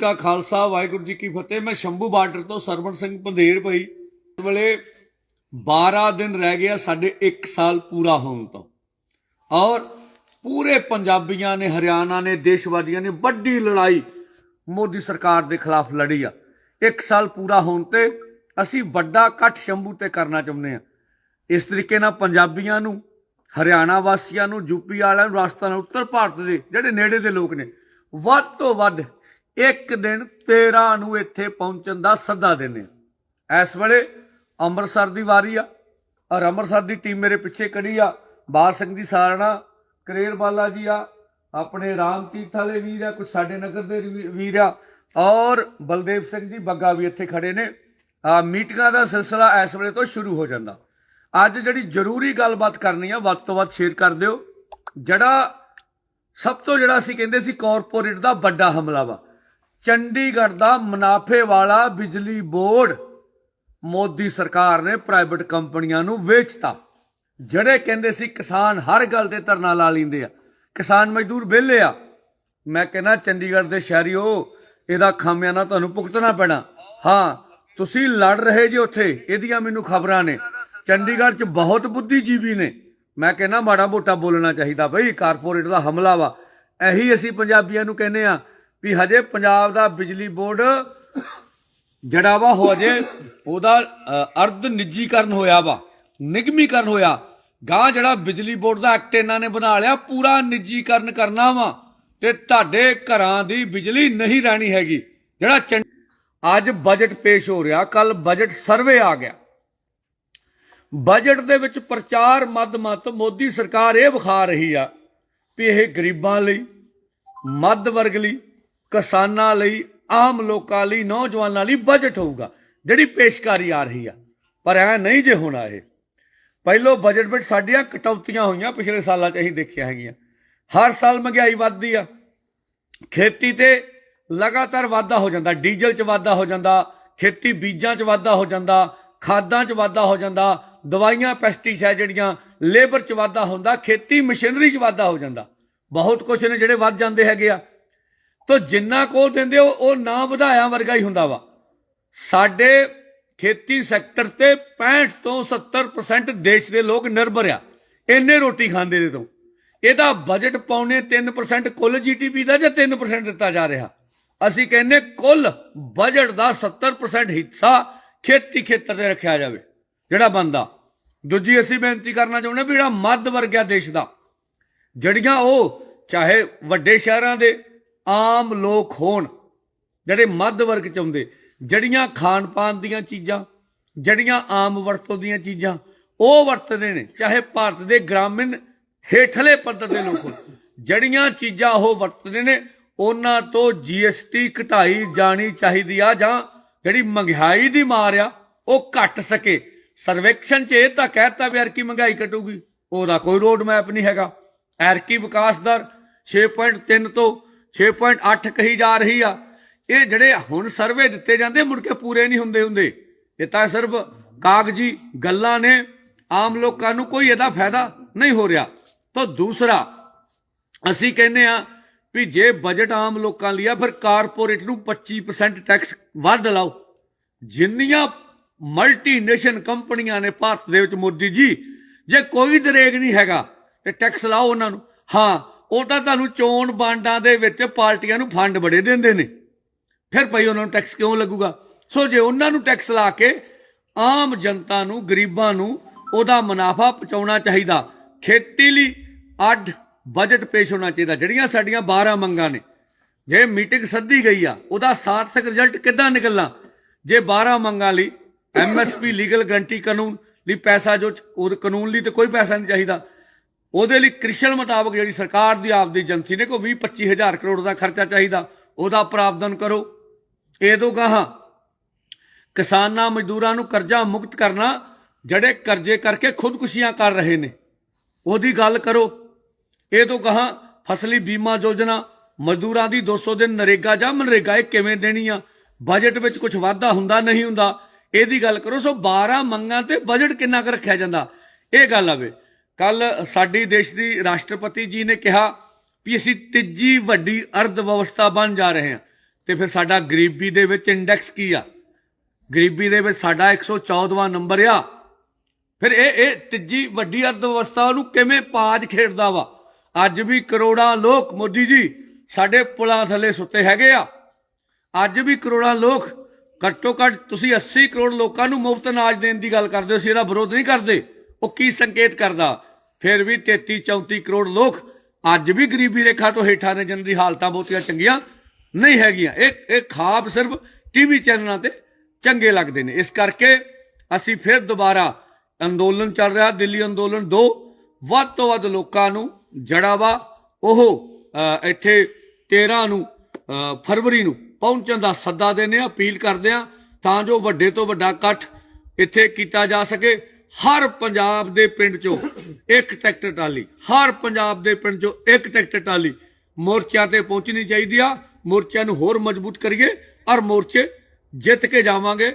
ਕਾ ਖਾਲਸਾ, ਵਾਹਿਗੁਰੂ ਜੀ ਕੀ ਫਤਿਹ। ਮੈਂ ਸ਼ੰਭੂ ਬਾਰਡਰ ਤੋਂ ਸਰਵਣ ਸਿੰਘ ਪੰਧੇਰ ਭਾਈ। ਇਸ ਵੇਲੇ 12 ਦਿਨ ਰਹਿ ਗਿਆ, ਸਾਡੇ 1 ਸਾਲ ਪੂਰਾ ਹੋਣ ਤੋਂ। ਔਰ ਪੂਰੇ ਪੰਜਾਬੀਆਂ ਨੇ, ਹਰਿਆਣਾ ਨੇ ਦੇਸ਼ਵਾਦੀਆਂ ਨੇ ਵੱਡੀ ਲੜਾਈ ਮੋਦੀ ਸਰਕਾਰ ਦੇ ਖਿਲਾਫ ਲੜੀ ਆ। 1 ਸਾਲ ਪੂਰਾ ਹੋਣ ਤੇ ਅਸੀਂ ਵੱਡਾ ਇਕੱਠ ਸ਼ੰਭੂ ਤੇ ਕਰਨਾ ਚਾਹੁੰਦੇ ਆ ਇਸ ਤਰੀਕੇ ਨਾਲ ਪੰਜਾਬੀਆਂ ਨੂੰ, ਹਰਿਆਣਾ ਵਾਸੀਆਂ ਨੂੰ ਯੂਪੀ ਵਾਲਿਆਂ ਨੂੰ, ਰਾਜਸਥਾਨ ਉੱਤਰ ਭਾਰਤ ਦੇ ਜਿਹੜੇ ਨੇੜੇ ਦੇ ਲੋਕ ਨੇ, ਵੱਧ ਤੋਂ ਵੱਧ ਇੱਕ ਦਿਨ 13 ਨੂੰ ਇੱਥੇ ਪਹੁੰਚਣ ਦਾ ਸੱਦਾ ਦਿੰਦੇ ਆ ਇਸ ਵੇਲੇ ਅੰਮ੍ਰਿਤਸਰ ਦੀ ਵਾਰੀ ਆ ਔਰ ਅੰਮ੍ਰਿਤਸਰ ਦੀ ਟੀਮ ਮੇਰੇ ਪਿੱਛੇ ਖੜੀ ਆ। ਬਾਲ ਸਿੰਘ ਜੀ ਸਾਰਣਾ ਕਰੇਰ ਬਾਲਾ ਜੀ ਆ, ਆਪਣੇ ਰਾਮ ਤੀਰਥ ਵਾਲੇ ਵੀਰ ਆ ਕੁਝ ਸਾਡੇ ਨਗਰ ਦੇ ਵੀਰ ਆ ਔਰ ਬਲਦੇਵ ਸਿੰਘ ਜੀ ਬੱਗਾ ਵੀ ਇੱਥੇ ਖੜੇ ਨੇ। ਆ ਮੀਟਿੰਗਾਂ ਦਾ ਸਿਲਸਿਲਾ ਇਸ ਵੇਲੇ ਤੋਂ ਸ਼ੁਰੂ ਹੋ ਜਾਂਦਾ। ਅੱਜ ਜਿਹੜੀ ਜ਼ਰੂਰੀ ਗੱਲਬਾਤ ਕਰਨੀ ਆ, ਵੱਧ ਤੋਂ ਵੱਧ ਸ਼ੇਅਰ ਕਰ ਦਿਓ। ਜਿਹੜਾ, ਸਭ ਤੋਂ ਜਿਹੜਾ ਅਸੀਂ ਕਹਿੰਦੇ ਸੀ ਕਾਰਪੋਰੇਟ ਦਾ ਵੱਡਾ ਹਮਲਾ ਵਾ ਚੰਡੀਗੜ੍ਹ ਦਾ ਮੁਨਾਫੇ ਵਾਲਾ ਬਿਜਲੀ ਬੋਰਡ ਮੋਦੀ ਸਰਕਾਰ ਨੇ ਪ੍ਰਾਈਵੇਟ ਕੰਪਨੀਆਂ ਨੂੰ ਵੇਚਤਾ। ਜਿਹੜੇ ਕਹਿੰਦੇ ਸੀ ਕਿਸਾਨ ਹਰ ਗੱਲ ਤੇ ਧਰਨਾ ਲਾ ਲੈਂਦੇ ਆ, ਕਿਸਾਨ ਮਜ਼ਦੂਰ ਵਿਹਲੇ ਆ। ਮੈਂ ਕਹਿੰਦਾ, ਚੰਡੀਗੜ੍ਹ ਦੇ ਸ਼ਹਿਰੀਓ, ਇਹਦਾ ਖਾਮਿਆਨਾ ਤੁਹਾਨੂੰ ਭੁਗਤਣਾ ਪੈਣਾ। ਹਾਂ, ਤੁਸੀਂ ਲੜ ਰਹੇ ਜੇ ਉੱਥੇ, ਇਹਦੀਆਂ ਮੈਨੂੰ ਖਬਰਾਂ ਨੇ। ਚੰਡੀਗੜ੍ਹ 'ਚ ਬਹੁਤ ਬੁੱਧੀਜੀਵੀ ਨੇ। ਮੈਂ ਕਹਿੰਦਾ, ਮਾੜਾ ਮੋਟਾ ਬੋਲਣਾ ਚਾਹੀਦਾ ਬਈ, ਕਾਰਪੋਰੇਟ ਦਾ ਹਮਲਾ ਵਾ। ਇਹੀ ਅਸੀਂ ਪੰਜਾਬੀਆਂ ਨੂੰ ਕਹਿੰਦੇ ਆ ਵੀ ਹਜੇ ਪੰਜਾਬ ਦਾ ਬਿਜਲੀ ਬੋਰਡ ਜਿਹੜਾ ਵਾ ਹੋ ਜੇ ਉਹਦਾ ਅਰਧ ਨਿੱਜੀਕਰਨ ਹੋਇਆ ਵਾ, ਨਿਗਮੀਕਰਨ ਹੋਇਆ। ਗਾਂ ਜਿਹੜਾ ਬਿਜਲੀ ਬੋਰਡ ਦਾ ਐਕਟ ਇਹਨਾਂ ਨੇ ਬਣਾ ਲਿਆ, ਪੂਰਾ ਨਿੱਜੀਕਰਨ ਕਰਨਾ ਵਾ ਤੇ ਤੁਹਾਡੇ ਘਰਾਂ ਦੀ ਬਿਜਲੀ ਨਹੀਂ ਰਹਿਣੀ ਹੈਗੀ। ਜਿਹੜਾ ਚੰਡ- ਅੱਜ ਬਜਟ ਪੇਸ਼ ਹੋ ਰਿਹਾ, ਕੱਲ ਬਜਟ ਸਰਵੇ ਆ ਗਿਆ। ਬਜਟ ਦੇ ਵਿੱਚ ਪ੍ਰਚਾਰ ਮੱਧ ਮੱਤ ਮੋਦੀ ਸਰਕਾਰ ਇਹ ਵਿਖਾ ਰਹੀ ਆ ਵੀ ਇਹ ਗਰੀਬਾਂ ਲਈ, ਮੱਧ ਵਰਗ ਲਈ ਕਿਸਾਨਾਂ ਲਈ, ਆਮ ਲੋਕਾਂ ਲਈ, ਨੌਜਵਾਨਾਂ ਲਈ ਬਜਟ ਹੋਊਗਾ, ਜਿਹੜੀ ਪੇਸ਼ਕਾਰੀ ਆ ਰਹੀ ਆ। ਪਰ ਐ ਨਹੀਂ ਜੇ ਹੋਣਾ ਇਹ। ਪਹਿਲੋ ਬਜਟ ਵਿੱਚ ਸਾਡੀਆਂ ਕਟੌਤੀਆਂ ਹੋਈਆਂ ਪਿਛਲੇ ਸਾਲਾਂ 'ਚ ਅਸੀਂ ਦੇਖਿਆ ਹੈਗੀਆਂ। ਹਰ ਸਾਲ ਮਹਿੰਗਾਈ ਵੱਧਦੀ ਆ। ਖੇਤੀ ਤੇ ਲਗਾਤਾਰ ਵਾਧਾ ਹੋ ਜਾਂਦਾ। ਡੀਜ਼ਲ 'ਚ ਵਾਧਾ ਹੋ ਜਾਂਦਾ। ਖੇਤੀ ਬੀਜਾਂ 'ਚ ਵਾਧਾ ਹੋ ਜਾਂਦਾ। ਖਾਦਾਂ 'ਚ ਵਾਧਾ ਹੋ ਜਾਂਦਾ। ਦਵਾਈਆਂ ਪੈਸਟੀਸਾਈਡ ਜਿਹੜੀਆਂ ਲੇਬਰ 'ਚ ਵਾਧਾ ਹੁੰਦਾ। ਖੇਤੀ ਮਸ਼ੀਨਰੀ 'ਚ ਵਾਧਾ ਹੋ ਜਾਂਦਾ। ਬਹੁਤ ਕੁਝ ਨੇ ਜਿਹੜੇ ਵੱਧ ਜਾਂਦੇ ਹੈਗੇ ਆ। ਤੋ ਜਿੰਨਾ ਕੋ ਦਿੰਦੇ ਹੋ, ਉਹ ਨਾ ਵਧਾਇਆ ਵਰਗਾ ਹੀ ਹੁੰਦਾ ਵਾ। ਸਾਡੇ ਖੇਤੀ ਸੈਕਟਰ ਤੇ 65 ਤੋਂ 70% ਦੇਸ਼ ਦੇ ਲੋਕ ਨਿਰਭਰ ਆ। ਇੰਨੇ ਰੋਟੀ ਖਾਂਦੇ ਦੇ ਤੋਂ। ਇਹਦਾ ਬਜਟ ਪਾਉਣੇ 3% ਕੁੱਲ ਜੀਟੀਪੀ ਦਾ ਜਾਂ 3% ਦਿੱਤਾ ਜਾ ਰਿਹਾ? ਅਸੀਂ ਕਹਿੰਨੇ ਕੁੱਲ ਬਜਟ ਦਾ 70% ਹਿੱਸਾ ਖੇਤੀ ਖੇਤਰ ਤੇ ਰੱਖਿਆ ਜਾਵੇ, ਜਿਹੜਾ ਬੰਦਾ ਦੂਜੀ ਅਸੀਂ ਬੇਨਤੀ ਕਰਨਾ ਚਾਹੁੰਦੇ ਵੀ ਜਿਹੜਾ ਮੱਧ ਵਰਗ ਆ ਦੇਸ਼ ਦਾ, ਜਿਹੜੀਆਂ ਉਹ ਚਾਹੇ ਵੱਡੇ ਸ਼ਹਿਰਾਂ ਦੇ ਆਮ ਲੋਕ ਹੋਣ, ਜਿਹੜੇ ਮੱਧ ਵਰਗ ਚ ਆਉਂਦੇ ਜਿਹੜੀਆਂ ਖਾਣ ਪਾਣ ਦੀਆਂ ਚੀਜ਼ਾਂ ਜਿਹੜੀਆਂ ਆਮ ਵਰਤੋਂ ਦੀਆਂ ਚੀਜ਼ਾਂ, ਉਹ ਵਰਤਦੇ ਨੇ, ਚਾਹੇ ਭਾਰਤ ਦੇ ਗ੍ਰਾਮੀਣ ਹੇਠਲੇ ਪੱਧਰ ਦੇ ਲੋਕ ਹੋਣ। ਜਿਹੜੀਆਂ ਚੀਜ਼ਾਂ ਉਹ ਵਰਤਦੇ ਨੇ, ਉਹਨਾਂ ਤੋਂ ਜੀਐਸਟੀ ਘਟਾਈ ਜਾਣੀ ਚਾਹੀਦੀ ਆ, ਜਾਂ ਜਿਹੜੀ ਮਹਿੰਗਾਈ ਦੀ ਮਾਰ ਆ, ਉਹ ਘਟ ਸਕੇ। ਸਰਵੇਖਣ 'ਚ ਇਹ ਤਾਂ ਕਹਿਤਾ ਵੀ ਯਾਰ ਮਹਿੰਗਾਈ ਘਟੂਗੀ। ਉਹਦਾ ਕੋਈ ਰੋਡ ਮੈਪ ਨਹੀਂ ਹੈਗਾ। ਐਰਕੀ ਵਿਕਾਸ ਦਰ 6.3 ਤੋਂ 6.8 ਕਹੀ ਜਾ ਰਹੀ ਆ। ਇਹ ਜਿਹੜੇ ਹੁਣ ਸਰਵੇ ਦਿੱਤੇ ਜਾਂਦੇ, ਮੁੜ ਕੇ ਪੂਰੇ ਨਹੀਂ ਹੁੰਦੇ ਹੁੰਦੇ। ਇਹ ਤਾਂ ਸਿਰਫ ਕਾਗਜ਼ੀ ਗੱਲਾਂ ਨੇ। ਆਮ ਲੋਕਾਂ ਨੂੰ ਕੋਈ ਇਹਦਾ ਫਾਇਦਾ ਨਹੀਂ ਹੋ ਰਿਹਾ। ਤਾਂ ਦੂਸਰਾ, ਅਸੀਂ ਕਹਿੰਦੇ ਆ ਵੀ ਜੇ ਬਜਟ ਆਮ ਲੋਕਾਂ ਲਈ ਆ, ਫਿਰ ਕਾਰਪੋਰੇਟ ਨੂੰ 25% ਟੈਕਸ ਵੱਧ ਲਾਓ। ਜਿੰਨੀਆਂ ਮਲਟੀਨੇਸ਼ਨ ਕੰਪਨੀਆਂ ਨੇ ਭਾਰਤ ਦੇ ਵਿੱਚ ਮੋਦੀ ਜੀ, ਜੇ ਕੋਈ ਦਰੇਗ ਨਹੀਂ ਹੈਗਾ, ਤੇ ਟੈਕਸ ਲਾਓ ਉਹਨਾਂ ਨੂੰ। ਹਾਂ ਉਹ ਤਾਂ ਤੁਹਾਨੂੰ ਚੋਣ ਬਾਂਡਾਂ ਦੇ ਵਿੱਚ ਪਾਰਟੀਆਂ ਨੂੰ ਫੰਡ ਬੜੇ ਦਿੰਦੇ ਨੇ। ਫਿਰ ਭਈ ਉਹਨਾਂ ਨੂੰ ਟੈਕਸ ਕਿਉਂ ਲੱਗੂਗਾ? ਸੋ ਜੇ ਉਹਨਾਂ ਨੂੰ ਟੈਕਸ ਲਾ ਕੇ ਆਮ ਜਨਤਾ ਨੂੰ, ਗਰੀਬਾਂ ਨੂੰ ਉਹਦਾ ਮੁਨਾਫਾ ਪਹੁੰਚਾਉਣਾ ਚਾਹੀਦਾ ਖੇਤੀ ਲਈ ਅੱਡ ਬਜਟ ਪੇਸ਼ ਹੋਣਾ ਚਾਹੀਦਾ, ਜਿਹੜੀਆਂ ਸਾਡੀਆਂ 12 ਮੰਗਾਂ ਨੇ। ਜੇ ਮੀਟਿੰਗ ਸੱਦੀ ਗਈ ਆ, ਉਹਦਾ ਸਾਰਥਕ ਰਿਜ਼ਲਟ ਕਿੱਦਾਂ ਨਿਕਲਣਾ? ਜੇ 12 ਮੰਗਾਂ ਲਈ ਐਮਐਸਪੀ ਲੀਗਲ ਗਰੰਟੀ ਕਾਨੂੰਨ ਲਈ ਪੈਸਾ ਜੋ ਉਹ ਕਾਨੂੰਨ ਲਈ ਤੇ ਕੋਈ ਪੈਸਾ ਨਹੀਂ ਚਾਹੀਦਾ। ਉਹਦੇ ਲਈ ਕ੍ਰਿਸ਼ਨ ਮੁਤਾਬਕ ਜਿਹੜੀ ਸਰਕਾਰ ਦੀ ਆਪਦੀ ਏਜੰਸੀ ਨੇ ਕੋਈ 20 25 ਹਜ਼ਾਰ ਕਰੋੜ ਦਾ ਖਰਚਾ ਚਾਹੀਦਾ, ਉਹਦਾ ਪ੍ਰਾਵਧਨ ਕਰੋ। ਇਹ ਤੋਂ ਗਾਹਾਂ ਕਿਸਾਨਾਂ ਮਜ਼ਦੂਰਾਂ ਨੂੰ ਕਰਜ਼ਾ ਮੁਕਤ ਕਰਨਾ, ਜਿਹੜੇ ਕਰਜ਼ੇ ਕਰਕੇ ਖੁਦਕੁਸ਼ੀਆਂ ਕਰ ਰਹੇ ਨੇ, ਉਹਦੀ ਗੱਲ ਕਰੋ। ਇਹ ਤੋਂ ਕਹਾ ਫਸਲੀ ਬੀਮਾ ਯੋਜਨਾ, ਮਜ਼ਦੂਰਾਂ ਦੀ 200 ਦਿਨ ਨਰੇਗਾ ਜਾਂ ਮਨਰੇਗਾ, ਇਹ ਕਿਵੇਂ ਦੇਣੀ ਆ? ਬਜਟ ਵਿੱਚ ਕੁਝ ਵਾਧਾ ਹੁੰਦਾ, ਨਹੀਂ ਹੁੰਦਾ? ਇਹਦੀ ਗੱਲ ਕਰੋ, ਸੋ 12 ਮੰਗਾਂ ਤੇ ਬਜਟ ਕਿੰਨਾ ਕੁ ਰੱਖਿਆ ਜਾਂਦਾ? ਇਹ ਗੱਲ ਆਵੇ ਕੱਲ ਸਾਡੀ ਦੇਸ਼ ਦੀ ਰਾਸ਼ਟਰਪਤੀ ਜੀ ਨੇ ਕਿਹਾ ਵੀ ਅਸੀਂ ਤੀਜੀ ਵੱਡੀ ਅਰਧ ਵਿਵਸਥਾ ਬਣ ਜਾ ਰਹੇ ਹਾਂ। ਤੇ ਫਿਰ ਸਾਡਾ ਗਰੀਬੀ ਦੇ ਵਿੱਚ ਇੰਡੈਕਸ ਕੀ ਆ? ਗਰੀਬੀ ਦੇ ਵਿੱਚ ਸਾਡਾ 114ਵਾਂ ਨੰਬਰ ਆ। ਫਿਰ ਇਹ ਇਹ ਤੀਜੀ ਵੱਡੀ ਅਰਥ ਵਿਵਸਥਾ ਨੂੰ ਕਿਵੇਂ ਪਾਜ ਖੇਡਦਾ ਵਾ? ਅੱਜ ਵੀ ਕਰੋੜਾਂ ਲੋਕ ਮੋਦੀ ਜੀ ਸਾਡੇ ਪੁਲਾਂ ਥੱਲੇ ਸੁੱਤੇ ਹੈਗੇ ਆ। ਅੱਜ ਵੀ ਕਰੋੜਾਂ ਲੋਕ ਘੱਟੋ ਘੱਟ ਤੁਸੀਂ 80 ਕਰੋੜ ਲੋਕਾਂ ਨੂੰ ਮੁਫਤ ਅਨਾਜ ਦੇਣ ਦੀ ਗੱਲ ਕਰਦੇ ਹੋ, ਅਸੀਂ ਇਹਦਾ ਵਿਰੋਧ ਨਹੀਂ ਕਰਦੇ। ਉਹ ਕੀ ਸੰਕੇਤ ਕਰਦਾ? ਫਿਰ ਵੀ 33 34 ਕਰੋੜ ਲੋਕ ਅੱਜ ਵੀ ਗਰੀਬੀ ਰੇਖਾ ਤੋਂ ਹੇਠਾਂ ਨੇ, ਜਿਨ੍ਹਾਂ ਦੀ ਹਾਲਤਾਂ ਬਹੁਤੀਆਂ ਚੰਗੀਆਂ ਨਹੀਂ ਹੈਗੀਆਂ। ਇਹ ਇਹ ਖਾਬ ਸਿਰਫ ਟੀਵੀ ਚੈਨਲਾਂ ਤੇ ਚੰਗੇ ਲੱਗਦੇ ਨੇ। ਇਸ ਕਰਕੇ ਅਸੀਂ ਫਿਰ ਦੁਬਾਰਾ ਅੰਦੋਲਨ ਚੱਲ ਰਿਹਾ, ਦਿੱਲੀ ਅੰਦੋਲਨ 2 ਵੱਧ ਤੋਂ ਵੱਧ ਲੋਕਾਂ ਨੂੰ ਜੜਾ ਵਾ ਉਹ ਇੱਥੇ 13 ਨੂੰ ਫਰਵਰੀ ਨੂੰ ਪਹੁੰਚਣ ਦਾ ਸੱਦਾ ਦਿੰਦੇ ਆ ਅਪੀਲ ਕਰਦੇ ਆ ਤਾਂ ਜੋ ਵੱਡੇ ਤੋਂ ਵੱਡਾ ਇਕੱਠ ਇੱਥੇ ਕੀਤਾ ਜਾ ਸਕੇ। ਹਰ ਪੰਜਾਬ ਦੇ ਪਿੰਡ ਚੋਂ ਇੱਕ ਟਰੈਕਟਰ ਟਾਲੀ ਹਰ ਪੰਜਾਬ ਦੇ ਪਿੰਡ ਚੋਂ ਇੱਕ ਟਰੈਕਟਰ ਟਾਲੀ ਮੋਰਚਿਆਂ ਤੇ ਪਹੁੰਚਣੀ ਚਾਹੀਦੀ ਆ। ਮੋਰਚਿਆਂ ਨੂੰ ਹੋਰ ਮਜ਼ਬੂਤ ਕਰੀਏ ਔਰ ਮੋਰਚੇ ਜਿੱਤ ਕੇ ਜਾਵਾਂਗੇ।